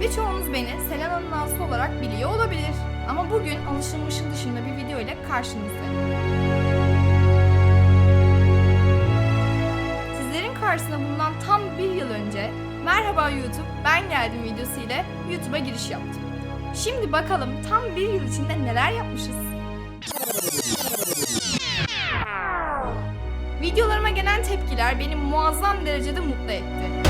Birçoğunuz beni Selena'nın Nazlı olarak biliyor olabilir. Ama bugün alışılmışın dışında bir video ile karşınızdayım. Sizlerin karşısına bundan tam bir yıl önce Merhaba YouTube ben geldim videosu ile YouTube'a giriş yaptım. Şimdi bakalım tam bir yıl içinde neler yapmışız. Videolarıma gelen tepkiler beni muazzam derecede mutlu etti.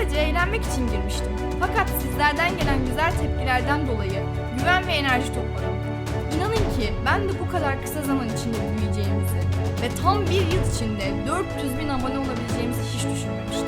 Sadece eğlenmek için girmiştim. Fakat sizlerden gelen güzel tepkilerden dolayı güven ve enerji topladım. İnanın ki ben de bu kadar kısa zaman içinde büyüyeceğimizi ve tam bir yıl içinde 400 bin abone olabileceğimizi hiç düşünmemiştim.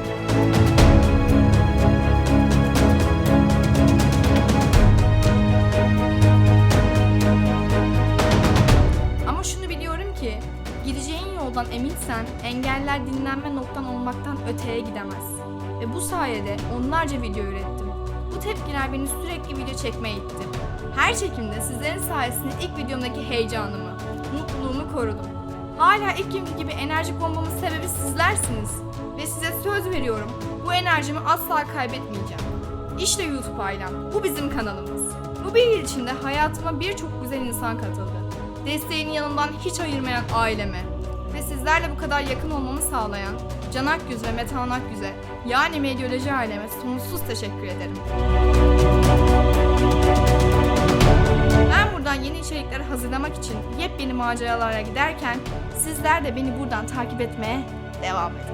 Ama şunu biliyorum ki gideceğin yoldan eminsen engeller dinlenme noktan olmaktan öteye gidemez. Ve bu sayede onlarca video ürettim. Bu tepkiler beni sürekli video çekmeye itti. Her çekimde sizlerin sayesinde ilk videomdaki heyecanımı, mutluluğumu korudum. Hala ilk günkü gibi enerji olmamın sebebi sizlersiniz. Ve size söz veriyorum bu enerjimi asla kaybetmeyeceğim. İşte YouTube ailem, bu bizim kanalımız. Bu bir yıl içinde hayatıma birçok güzel insan katıldı. Desteğini yanımdan hiç ayırmayan aileme ve sizlerle bu kadar yakın olmamı sağlayan Can Akgüz ve Metehan Akgüz'e yani medyoloji aileme sonsuz teşekkür ederim. Ben buradan yeni içerikler hazırlamak için yepyeni maceralara giderken sizler de beni buradan takip etmeye devam edin.